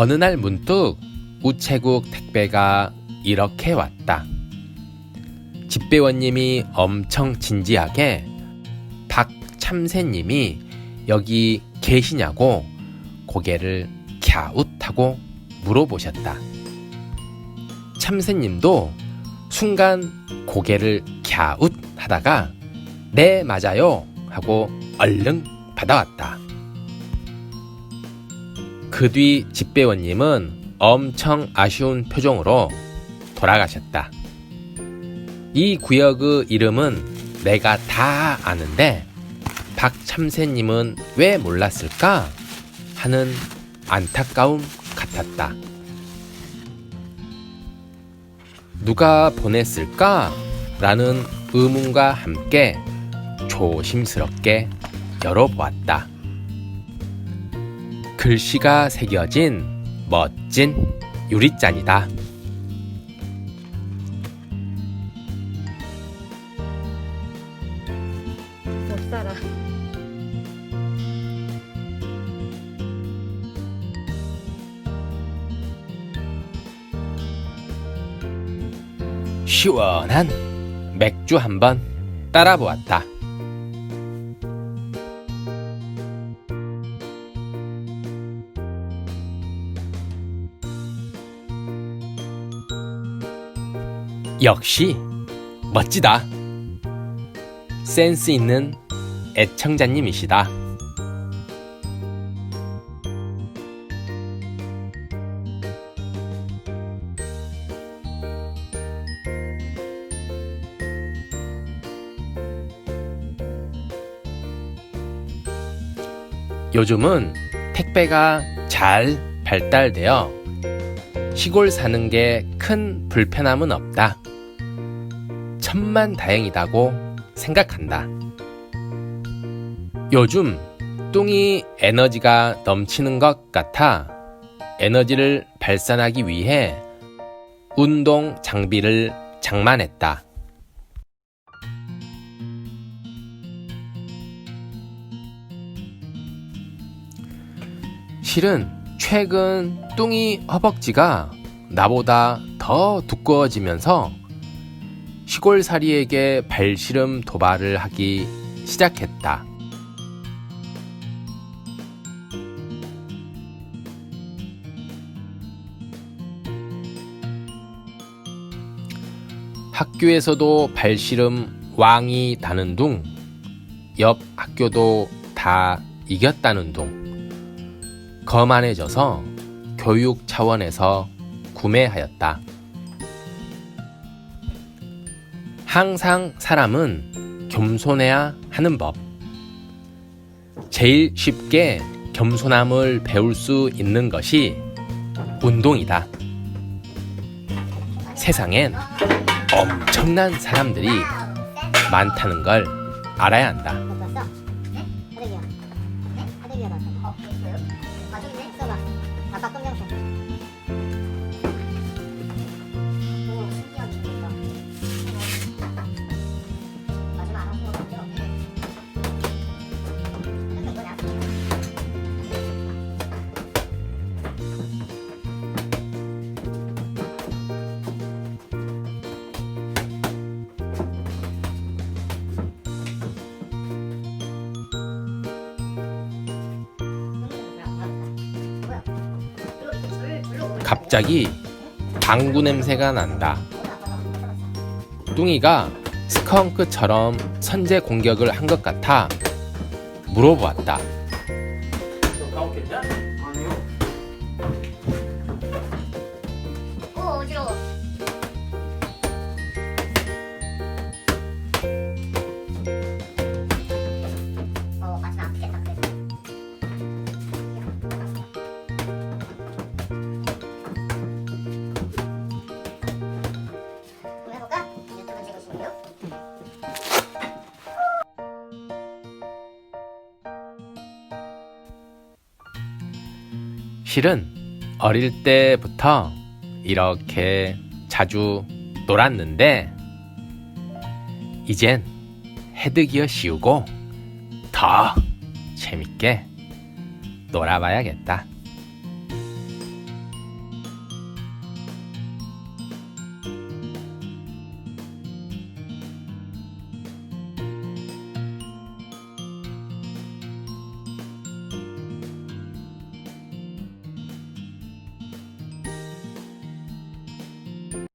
어느 날 문득 우체국 택배가 이렇게 왔다. 집배원님이 엄청 진지하게 박참새님이 여기 계시냐고 고개를 갸웃하고 물어보셨다. 참새님도 순간 고개를 갸웃 하다가 네 맞아요 하고 얼른 받아왔다. 그 뒤 집배원님은 엄청 아쉬운 표정으로 돌아가셨다. 이 구역의 이름은 내가 다 아는데 박참새님은 왜 몰랐을까 하는 안타까움 같았다. 누가 보냈을까? 라는 의문과 함께 조심스럽게 열어보았다. 글씨가 새겨진 멋진 유리잔이다. 못 살아. 시원한 맥주 한 번 따라 보았다. 역시 멋지다. 센스 있는 애청자님이시다. 요즘은 택배가 잘 발달되어 시골 사는 게 큰 불편함은 없다. 천만 다행이다고 생각한다. 요즘 뚱이 에너지가 넘치는 것 같아 에너지를 발산하기 위해 운동 장비를 장만했다. 실은 최근 뚱이 허벅지가 나보다 더 두꺼워지면서 시골살이에게 발시름 도발을 하기 시작했다. 학교에서도 발시름 왕이 다는 둥, 옆 학교도 다 이겼다는 둥, 거만해져서 교육 차원에서 구매하였다. 항상 사람은 겸손해야 하는 법. 제일 쉽게 겸손함을 배울 수 있는 것이 운동이다. 세상엔 엄청난 사람들이 많다는 걸 알아야 한다. 네? 네? 어? 아. 아까 검정색. 갑자기 방구 냄새가 난다. 뚱이가 스컹크처럼 선제 공격을 한 것 같아 물어보았다. 실은 어릴 때부터 이렇게 자주 놀았는데 이젠 헤드기어 씌우고 더 재밌게 놀아봐야겠다.